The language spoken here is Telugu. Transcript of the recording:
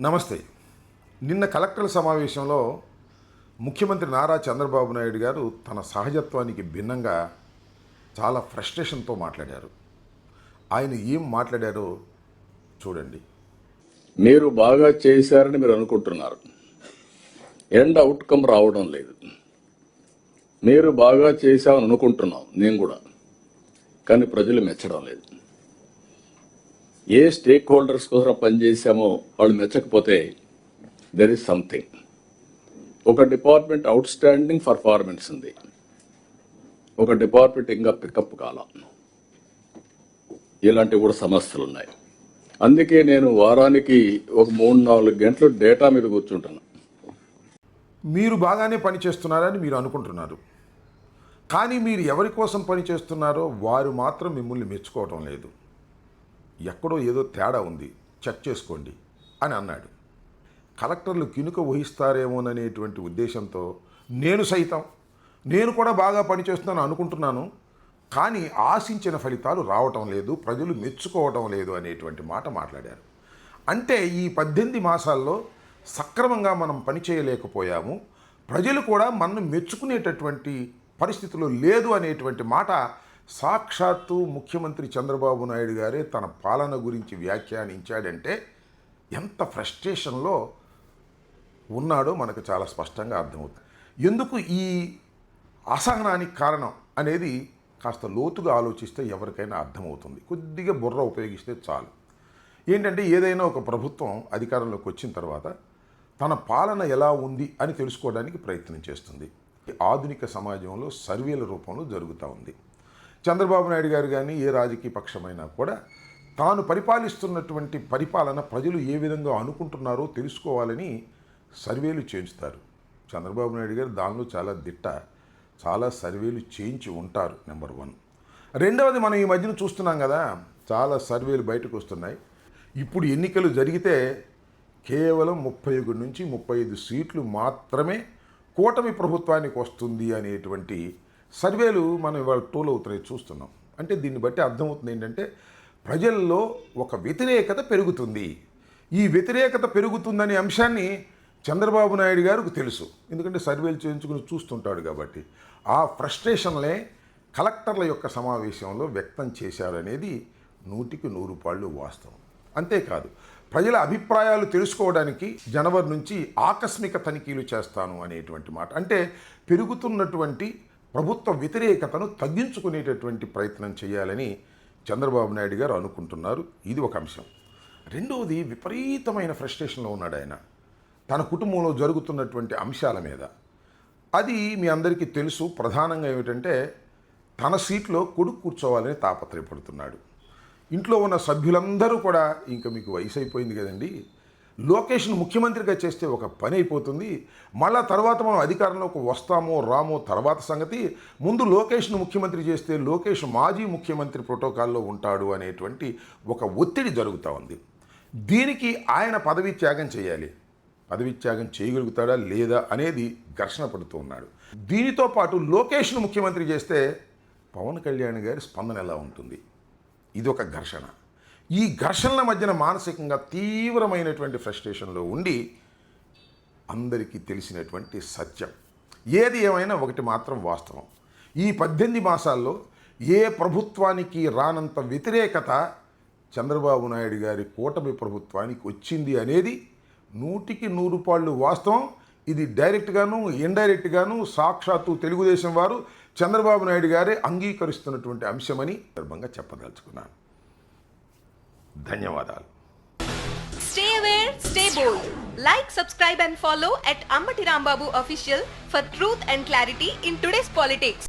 నమస్తే. నిన్న కలెక్టర్ల సమావేశంలో ముఖ్యమంత్రి నారా చంద్రబాబు నాయుడు గారు తన సహజత్వానికి భిన్నంగా చాలా ఫ్రస్ట్రేషన్తో మాట్లాడారు. ఆయన ఏం మాట్లాడారో చూడండి. మీరు బాగా చేశారని మీరు అనుకుంటున్నారు. ఎండ్ అవుట్కమ్ రావడం లేదు. మీరు బాగా చేశామని అనుకుంటున్నాం నేను కూడా. కానీ ప్రజలు మెచ్చడం లేదు. ఏ స్టేక్ హోల్డర్స్ కోసం పనిచేసామో వాళ్ళు మెచ్చకపోతే దెర్ ఇస్ సంథింగ్ ఒక డిపార్ట్మెంట్ అవుట్ స్టాండింగ్ పర్ఫార్మెన్స్ ఉంది. ఒక డిపార్ట్మెంట్ ఇంకా పికప్ కాలం. ఇలాంటివి కూడా సమస్యలు ఉన్నాయి. అందుకే నేను వారానికి ఒక మూడు నాలుగు గంటలు డేటా మీద కూర్చుంటాను. మీరు బాగానే పని చేస్తున్నారని మీరు అనుకుంటున్నారు. కానీ మీరు ఎవరి కోసం పని చేస్తున్నారో వారు మాత్రం మిమ్మల్ని మెచ్చుకోవటం లేదు. ఎక్కడో ఏదో తేడా ఉంది చెక్ చేసుకోండి అని అన్నాడు. కలెక్టర్లు కినుక వహిస్తారేమోననేటువంటి ఉద్దేశంతో నేను సైతం నేను కూడా బాగా పనిచేస్తున్నాను అనుకుంటున్నాను కానీ ఆశించిన ఫలితాలు రావటం లేదు ప్రజలు మెచ్చుకోవటం లేదు అనేటువంటి మాట మాట్లాడారు. అంటే ఈ పద్దెనిమిది మాసాల్లో సక్రమంగా మనం పని చేయలేకపోయాము ప్రజలు కూడా మనం మెచ్చుకునేటటువంటి పరిస్థితిలో లేదు అనేటువంటి మాట సాక్షాత్తు ముఖ్యమంత్రి చంద్రబాబు నాయుడు గారే తన పాలన గురించి వ్యాఖ్యానించాడంటే ఎంత ఫ్రస్ట్రేషన్లో ఉన్నాడో మనకు చాలా స్పష్టంగా అర్థమవుతుంది. ఎందుకు ఈ అసహనానికి కారణం అనేది కాస్త లోతుగా ఆలోచిస్తే ఎవరికైనా అర్థమవుతుంది. కొద్దిగా బుర్ర ఉపయోగిస్తే చాలు. ఏంటంటే ఏదైనా ఒక ప్రభుత్వం అధికారంలోకి వచ్చిన తర్వాత తన పాలన ఎలా ఉంది అని తెలుసుకోవడానికి ప్రయత్నం చేస్తుంది. ఆధునిక సమాజంలో సర్వేల రూపంలో జరుగుతూ ఉంది. చంద్రబాబు నాయుడు గారు కానీ ఏ రాజకీయ పక్షమైనా కూడా తాను పరిపాలిస్తున్నటువంటి పరిపాలన ప్రజలు ఏ విధంగా అనుకుంటున్నారో తెలుసుకోవాలని సర్వేలు చేయించుతారు. చంద్రబాబు నాయుడు గారు దానిలో చాలా దిట్ట చాలా సర్వేలు చేయించి ఉంటారు నెంబర్ వన్. రెండవది మనం ఈ మధ్యన చూస్తున్నాం కదా చాలా సర్వేలు బయటకు వస్తున్నాయి. ఇప్పుడు ఎన్నికలు జరిగితే కేవలం ముప్పై ఒకటి నుంచి ముప్పై ఐదు సీట్లు మాత్రమే కూటమి ప్రభుత్వానికి వస్తుంది అనేటువంటి సర్వేలు మనం ఇవాళ టోల్ అవుతున్నాయి చూస్తున్నాం. అంటే దీన్ని బట్టి అర్థమవుతుంది ఏంటంటే ప్రజల్లో ఒక వ్యతిరేకత పెరుగుతుంది. ఈ వ్యతిరేకత పెరుగుతుందనే అంశాన్ని చంద్రబాబు నాయుడు గారికి తెలుసు. ఎందుకంటే సర్వేలు చేయించుకుని చూస్తుంటాడు కాబట్టి. ఆ ఫ్రస్ట్రేషన్లే కలెక్టర్ల యొక్క సమావేశంలో వ్యక్తం చేశారనేది నూటికి నూరు పాళ్ళు వాస్తవం. అంతేకాదు ప్రజల అభిప్రాయాలు తెలుసుకోవడానికి జనవరి నుంచి ఆకస్మిక తనిఖీలు చేస్తాను అనేటువంటి మాట. అంటే పెరుగుతున్నటువంటి ప్రభుత్వ వ్యతిరేకతను తగ్గించుకునేటటువంటి ప్రయత్నం చేయాలని చంద్రబాబు నాయుడు గారు అనుకుంటున్నారు. ఇది ఒక అంశం. రెండవది విపరీతమైన ఫ్రస్ట్రేషన్లో ఉన్నాడు ఆయన. తన కుటుంబంలో జరుగుతున్నటువంటి అంశాల మీద. అది మీ అందరికీ తెలుసు. ప్రధానంగా ఏమిటంటే తన సీట్లో కొడుకు కూర్చోవాలని తాపత్రయపడుతున్నాడు. ఇంట్లో ఉన్న సభ్యులందరూ కూడా ఇంకా మీకు వయసు అయిపోయింది కదండి. లోకేష్ను ముఖ్యమంత్రిగా చేస్తే ఒక పని అయిపోతుంది. మళ్ళా తర్వాత మనం అధికారంలోకి వస్తామో రామో తర్వాత సంగతి. ముందు లోకేష్ను ముఖ్యమంత్రి చేస్తే లోకేష్ మాజీ ముఖ్యమంత్రి ప్రోటోకాల్లో ఉంటాడు అనేటువంటి ఒక ఒత్తిడి జరుగుతూ ఉంది. దీనికి ఆయన పదవి త్యాగం చేయాలి. పదవి త్యాగం చేయగలుగుతాడా లేదా అనేది ఘర్షణ పడుతూ ఉన్నాడు. దీనితో పాటు లోకేష్ను ముఖ్యమంత్రి చేస్తే పవన్ కళ్యాణ్ గారి స్పందన ఎలా ఉంటుంది? ఇది ఒక ఘర్షణ. ఈ ఘర్షణల మధ్యన మానసికంగా తీవ్రమైనటువంటి ఫ్రస్ట్రేషన్లో ఉండి అందరికీ తెలిసినటువంటి సత్యం. ఏది ఏమైనా ఒకటి మాత్రం వాస్తవం. ఈ పద్దెనిమిది మాసాల్లో ఏ ప్రభుత్వానికి రానంత వ్యతిరేకత చంద్రబాబు నాయుడు గారి కూటమి ప్రభుత్వానికి వచ్చింది అనేది నూటికి నూరు పాళ్ళు వాస్తవం. ఇది డైరెక్ట్గాను ఇండైరెక్ట్గాను సాక్షాత్తు తెలుగుదేశం వారు చంద్రబాబు నాయుడు గారే అంగీకరిస్తున్నటువంటి అంశమని సందర్భంగా చెప్పదలుచుకున్నాను. ధన్యవాదాలు Stay aware, stay bold. Like, subscribe, and follow at Ammati Rambabu Official for truth and clarity in today's politics.